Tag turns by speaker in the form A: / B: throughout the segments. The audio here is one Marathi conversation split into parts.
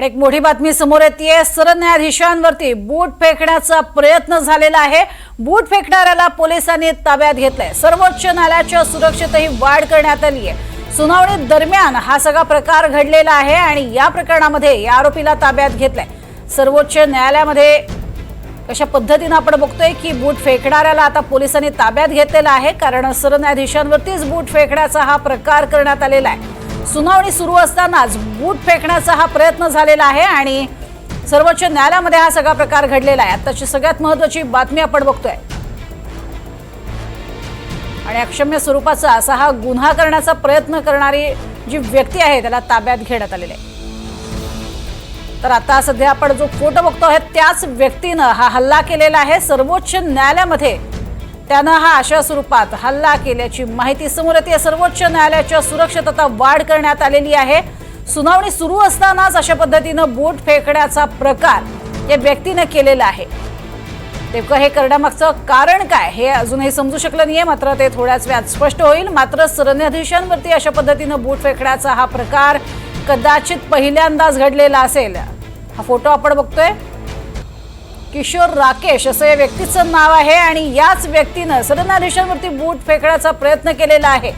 A: आणि एक मोठी बातमी समोर येते सरन्यायाधीशांवरती बूट फेकण्याचा प्रयत्न झालेला आहे. बूट फेकणाऱ्याला पोलिसांनी ताब्यात घेतलंय. सर्वोच्च न्यायालयाच्या सुरक्षेतही वाढ करण्यात आली आहे. सुनावणी दरम्यान हा सगळा प्रकार घडलेला आहे आणि या प्रकरणामध्ये या आरोपीला ताब्यात घेतलंय. सर्वोच्च न्यायालयामध्ये कशा पद्धतीनं आपण बघतोय की बूट फेकणाऱ्याला आता पोलिसांनी ताब्यात घेतलेला आहे. कारण सरन्यायाधीशांवरतीच बूट फेकण्याचा हा प्रकार करण्यात आलेला आहे. सुनावणी सुरू असतानाच बूट फेकण्याचा हा प्रयत्न झालेला आहे आणि सर्वोच्च न्यायालयामध्ये हा सगळा प्रकार घडलेला आहे. आताची सगळ्यात महत्वाची बातमी आपण बघतोय. आणि अक्षम्य स्वरूपाचा असा हा गुन्हा करण्याचा प्रयत्न करणारी जी व्यक्ती आहे त्याला ताब्यात घेण्यात आलेली आहे. तर आता सध्या आपण जो फोटो बघतो आहे त्याच व्यक्तीनं हा हल्ला केलेला आहे. सर्वोच्च न्यायालयामध्ये त्यानं हा अशा स्वरूपात हल्ला केल्याची माहिती समोर येते. सर्वोच्च न्यायालयाच्या सुरक्षितता वाढ करण्यात आलेली आहे. सुनावणी सुरू असतानाच अशा पद्धतीनं बोट फेकण्याचा प्रकार या व्यक्तीनं केलेला आहे. नेमकं हे करण्यामागचं कारण काय हे अजूनही समजू शकलं नाहीये मात्र ते थोड्याच वेळात स्पष्ट होईल. मात्र सरन्यायाधीशांवरती अशा पद्धतीनं बूट फेकण्याचा हा प्रकार कदाचित पहिल्यांदाच घडलेला असेल. हा फोटो आपण बघतोय. किशोर राकेश असं या व्यक्तीचं नाव आहे आणि याच व्यक्तीनं सरन्यायाधीशांवरती बूट फेकण्याचा प्रयत्न केलेला आहे.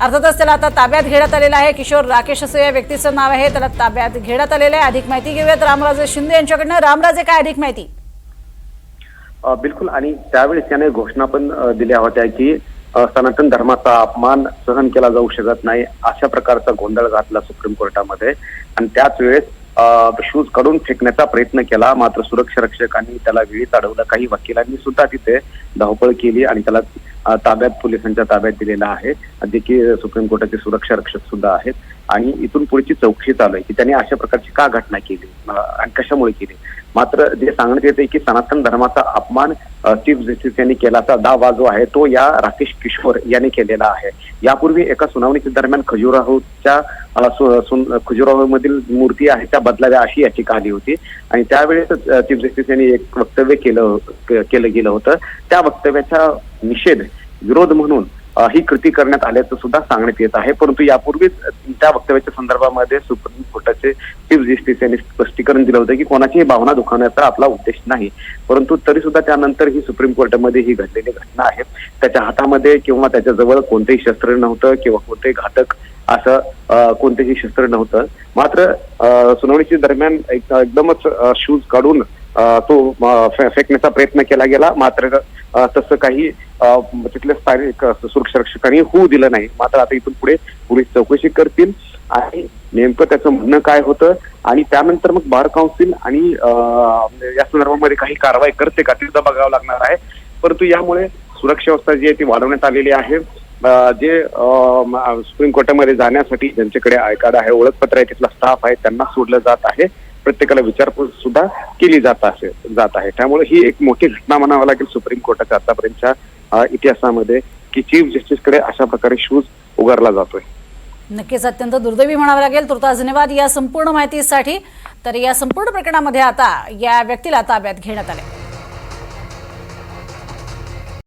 A: अर्थातच त्याला आता ताब्यात घेण्यात आलेला आहे. किशोर राकेश असं या व्यक्तीचं नाव आहे. त्याला ताब्यात घेण्यात आलेलं आहे. अधिक माहिती घेऊयात रामराजे शिंदे यांच्याकडनं. रामराजे काय अधिक माहिती?
B: बिलकुल. आणि त्यावेळेस त्याने घोषणा पण दिल्या होत्या की सनातन धर्माचा अपमान सहन केला जाऊ शकत नाही अशा प्रकारचा गोंधळ घातला सुप्रीम कोर्टामध्ये. आणि त्याच वेळेस शूज काढून फेकण्याचा प्रयत्न केला. मात्र सुरक्षा रक्षकांनी त्याला वेळीच अडवलं. काही वकिलांनी सुद्धा तिथे धावपळ केली आणि त्याला ताब्यात पोलिसांच्या ताब्यात दिलेला आहे. देखील सुप्रीम कोर्टाचे सुरक्षा रक्षक सुद्धा आहेत. आणि इथून पुढची चौकशी चालू आहे की त्यांनी अशा प्रकारची का घटना केली? आणि कशामुळे केली? मात्र जे सांगण्यात येते की सनातन धर्माचा अपमान चीफ जस्टिस यांनी केल्याचा दावा जो आहे तो या राकेश किशोर यांनी केलेला आहे. यापूर्वी एका सुनावणीच्या दरम्यान खजुराहोच्या सु- सुन- खजुराहो मधील मूर्ती आहे त्या बदलाव्या अशी याचिका आली होती. आणि त्यावेळेस चीफ जस्टिस यांनी एक वक्तव्य केलं केलं गेलं होतं. त्या वक्तव्याच्या निषेध विरोध म्हणून ही कृती करण्यात आल्याचं सुद्धा सांगण्यात येत आहे. परंतु यापूर्वीच त्या वक्तव्याच्या संदर्भामध्ये सुप्रीम कोर्टाचे चीफ जस्टिस यांनी स्पष्टीकरण दिलं होतं की कोणाचीही भावना दुखावण्याचा आपला उद्देश नाही. परंतु तरी सुद्धा त्यानंतर ही सुप्रीम कोर्टामध्ये ही घडलेली घटना आहे. त्याच्या हातामध्ये किंवा त्याच्याजवळ कोणतेही शस्त्र नव्हतं किंवा कोणतेही घातक असं कोणतेही शस्त्र नव्हतं. मात्र सुनावणीच्या दरम्यान एक- एकदमच शूज काढून तो फेक फेकण्याचा प्रयत्न केला गेला. मात्र तसं काही तिथल्या स्थानिक सुरक्षा रक्षकांनी होऊ दिलं नाही. मात्र आता इथून पुढे पोलीस चौकशी करतील आणि नेमकं त्याचं म्हणणं काय होतं आणि त्यानंतर मग बार काउन्सिल आणि या संदर्भामध्ये काही कारवाई करते का ते बघावं लागणार आहे. परंतु यामुळे सुरक्षा व्यवस्था जी आहे ती वाढवण्यात आलेली आहे. जे सुप्रीम कोर्टामध्ये जाण्यासाठी ज्यांच्याकडे आयकार्ड आहे ओळखपत्र आहे तिथला स्टाफ आहे त्यांना सोडलं जात आहे. प्रत्येकाला विचारपूस सुद्धा केली जात असे जात आहे. त्यामुळे ही एक मोठी घटना म्हणावं लागेल सुप्रीम कोर्टाच्या आतापर्यंतच्या इतिहासामध्ये की चीफ जस्टिसकडे अशा प्रकारे शूज उगारला जातोय.
A: नक्कीच अत्यंत दुर्दैवी म्हणावं लागेल. तुर्तास धन्यवाद या संपूर्ण माहितीसाठी तर या संपूर्ण प्रकरणामध्ये आता या व्यक्तीला ताब्यात घेण्यात आले